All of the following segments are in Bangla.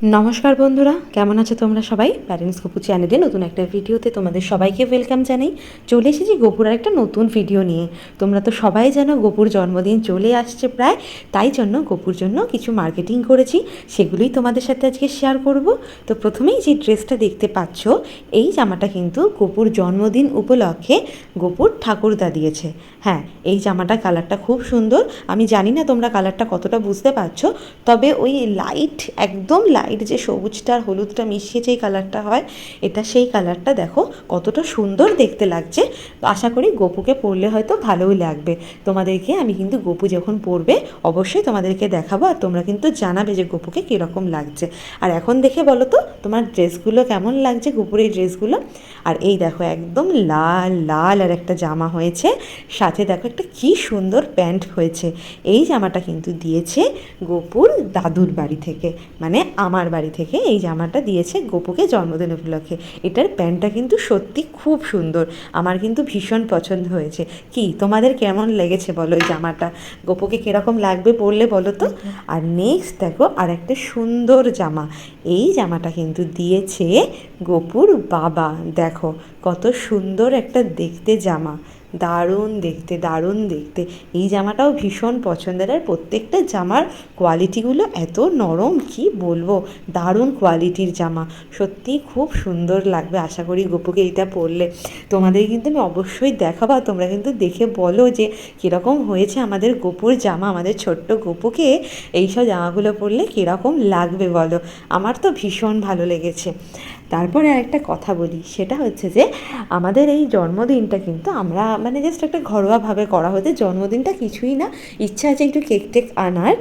নমস্কার বন্ধুরা, কেমন আছো তোমরা সবাই? প্যারেন্টস গপু চ্যানেলে নতুন একটা ভিডিওতে তোমাদের সবাইকে ওয়েলকাম জানাই। চলে এসেছি গোপুর একটা নতুন ভিডিও নিয়ে। তোমরা তো সবাই জানো গোপুর জন্মদিন চলে আসছে প্রায়, তাই জন্য গোপুর জন্য কিছু মার্কেটিং করেছি, সেগুলোই তোমাদের সাথে আজকে শেয়ার করব। তো প্রথমেই যে ড্রেসটা দেখতে পাচ্ছ, এই জামাটা কিন্তু গোপুর জন্মদিন উপলক্ষে গোপুর ঠাকুরদা দিয়েছে। হ্যাঁ এই জামাটা কালারটা খুব সুন্দর। আমি জানি না তোমরা কালারটা কতটা বুঝতে পারছ, তবে ওই লাইট একদম লাইট যে সবুজটা আর হলুদটা মিশিয়ে যেই কালারটা হয়, এটা সেই কালারটা দেখো কতটা সুন্দর দেখতে লাগছে। আশা করি গোপুকে পরলে হয়তো ভালোই লাগবে। তোমাদেরকে আমি কিন্তু গোপু যখন পরবে, অবশ্যই তোমাদেরকে দেখাবো আর তোমরা কিন্তু জানাবে যে গোপুকে কীরকম লাগছে। আর এখন দেখে বলো তো, তোমার ড্রেসগুলো কেমন লাগছে গোপুর এই ড্রেসগুলো? আর এই দেখো একদম লাল লাল আর একটা জামা হয়েছে। সাথে দেখো একটা কি সুন্দর প্যান্ট হয়েছে। এই জামাটা কিন্তু দিয়েছে গোপুর দাদুর বাড়ি থেকে। মানে আমার বাড়ি থেকে এই জামাটা দিয়েছে গোপুকে জন্মদিন উপলক্ষে। এটার প্যান্টটা কিন্তু সত্যি খুব সুন্দর। আমার কিন্তু ভীষণ পছন্দ হয়েছে। কি, তোমাদের কেমন লেগেছে বলো এই জামাটা? গোপুকে কীরকম লাগবে পরলে বলো তো? আর নেক্সট দেখো আর একটা সুন্দর জামা। এই জামাটা কিন্তু দিয়েছে গোপুর বাবা। দেখো, কত সুন্দর একটা দেখতে জামা। দারুণ দেখতে দারুণ দেখতে। এই জামাটাও ভীষণ পছন্দের আর প্রত্যেকটা জামার কোয়ালিটিগুলো এত নরম, কি বলব? দারুণ কোয়ালিটির জামা। সত্যিই খুব সুন্দর লাগবে, আশা করি গোপুকে এইটা পরলে। তোমাদের কিন্তু আমি অবশ্যই দেখাবো তোমরা কিন্তু দেখে বলো যে কীরকম হয়েছে আমাদের গোপুর জামা, আমাদের ছোট্ট গোপুকে এইসব জামাগুলো পরলে কীরকম লাগবে বলো? আমার তো ভীষণ ভালো লেগেছে। তারপরে আরেকটা কথা বলি, সেটা হচ্ছে যে আমাদের এই জন্মদিনটা কিন্তু আমরা মানে জাস্ট একটা ঘরোয়াভাবে করা হতে জন্মদিনটা কিছুই না, ইচ্ছা আছে একটু কেক টেক আনার,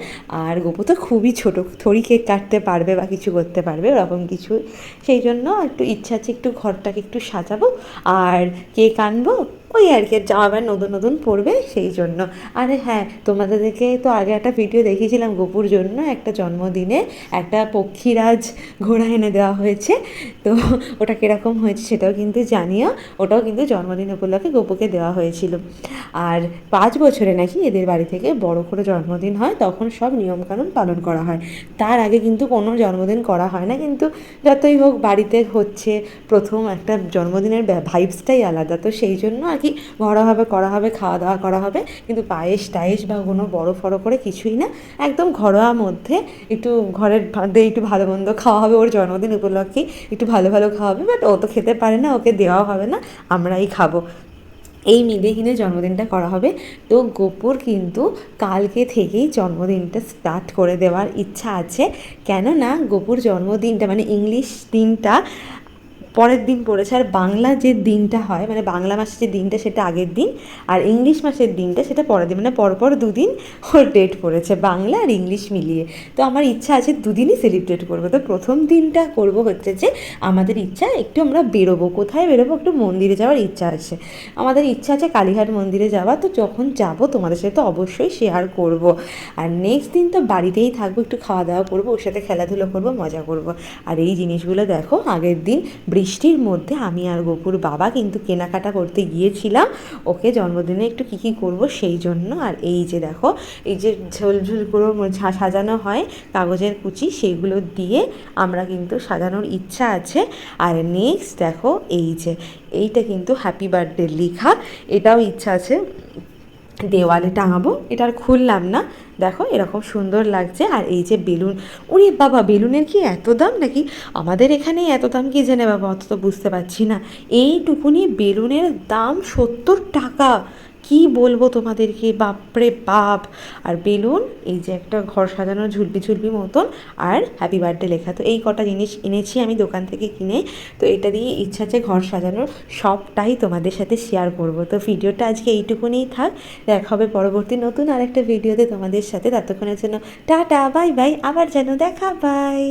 আর গোপো তো খুবই ছোটো থরি কেক কাটতে পারবে বা কিছু করতে পারবে, ওরকম কিছু। সেই জন্য একটু ইচ্ছা আছে একটু ঘরটাকে একটু সাজাবো, আর কেক আনব ওই আর কি জামা প্যান্ট নতুন নতুন পরবে সেই জন্য। আরে হ্যাঁ তোমাদেরকে তো আগে একটা ভিডিও দেখিয়েছিলাম গোপুর জন্য, একটা জন্মদিনে একটা পক্ষীরাজ ঘোড়া এনে দেওয়া হয়েছে। তো ওটা কীরকম হয়েছে সেটাও কিন্তু জানিও, ওটাও কিন্তু জন্মদিন উপলক্ষে গোপুকে দেওয়া হয়েছিল। আর পাঁচ বছরে নাকি এদের বাড়ি থেকে বড় করে জন্মদিন হয়, তখন সব নিয়মকানুন পালন করা হয়। তার আগে কিন্তু কোনো জন্মদিন করা হয় না, কিন্তু যতই হোক বাড়িতে হচ্ছে, প্রথম একটা জন্মদিনের ভাইবসটাই আলাদা। তো সেই জন্য আর কি ঘরোয়াভাবে করা হবে, খাওয়া দাওয়া করা হবে। কিন্তু পায়েস টায়েস বা কোনো বড় ফড়ো করে কিছুই না। একদম ঘরোয়া মধ্যে একটু ঘরের একটু ভালো মন্দ খাওয়া হবে, ওর জন্মদিন উপলক্ষে একটু ভালো ভালো খাওয়া হবে। বাট ও তো খেতে পারে না, ওকে দেওয়া হবে না, আমরাই খাব। এই মিলে কিনে জন্মদিনটা করা হবে। তো গোপুর কিন্তু কালকে থেকেই জন্মদিনটা স্টার্ট করে দেওয়ার ইচ্ছা আছে। কেননা গোপুর জন্মদিনটা মানে ইংলিশ দিনটা পরের দিন পড়েছে। আর বাংলা যে দিনটা হয় মানে বাংলা মাসের যে দিনটা সেটা আগের দিন, আর ইংলিশ মাসের দিনটা সেটা পরের দিন মানে পরপর দুদিন ওর ডেট পড়েছে, বাংলা আর ইংলিশ মিলিয়ে। তো আমার ইচ্ছা আছে দুদিনই সেলিব্রেট করব। তো প্রথম দিনটা করব হচ্ছে যে, আমাদের ইচ্ছা একটু আমরা বেরোবো। কোথায় বেরোবো? একটু মন্দিরে যাওয়ার ইচ্ছা আছে। আমাদের ইচ্ছা আছে কালীঘাট মন্দিরে যাওয়া তো যখন যাব তোমাদের সাথে তো অবশ্যই শেয়ার করব। আর নেক্সট দিন তো বাড়িতেই থাকব, একটু খাওয়া দাওয়া করব, ওর সাথে খেলাধুলো করব, মজা করব। আর এই জিনিসগুলো দেখো আগের দিন বৃষ্টির মধ্যে আমি আর গোপুর বাবা কিন্তু কেনাকাটা করতে গিয়েছিলাম। ওকে জন্মদিনে একটু কী কী করব সেই জন্য। আর এই যে দেখো, এই যে ঝোলঝুল করে সাজানো হয়, কাগজের কুচি সেইগুলো দিয়ে আমরা কিন্তু সাজানোর ইচ্ছা আছে। আর নেক্সট দেখো, এই যে, এইটা কিন্তু হ্যাপি বার্থডে লেখা। এটাও ইচ্ছা আছে। দেওয়ালে টাঙাবো, এটা আর খুললাম না। দেখো, এরকম সুন্দর লাগছে। আর এই যে বেলুন, ওরে বাবা, বেলুনের কি এত দাম? নাকি আমাদের এখানে এত দাম কি জেনে বাবা? অত তো বুঝতে পারছি না। এইটুকুনি বেলুনের দাম সত্তর টাকা। কি বলব তোমাদেরকে? বাপরে বাপ! আর বেলুন, এই যে একটা ঘর সাজানো ঝুলপি ঝুলপি মতন, আর হ্যাপি বার্থডে লেখা। তো এই কটা জিনিস এনেছি আমি দোকান থেকে কিনে। তো এটা দিয়ে ইচ্ছা আছে ঘর সাজানোর। সবটাই তোমাদের সাথে শেয়ার করব। তো ভিডিওটা আজকে এইটুকুনিই থাক। দেখা হবে পরবর্তী নতুন আরেকটা ভিডিওতে তোমাদের সাথে। ততক্ষণের জন্য টাটা বাই বাই আবার যেন দেখা বাই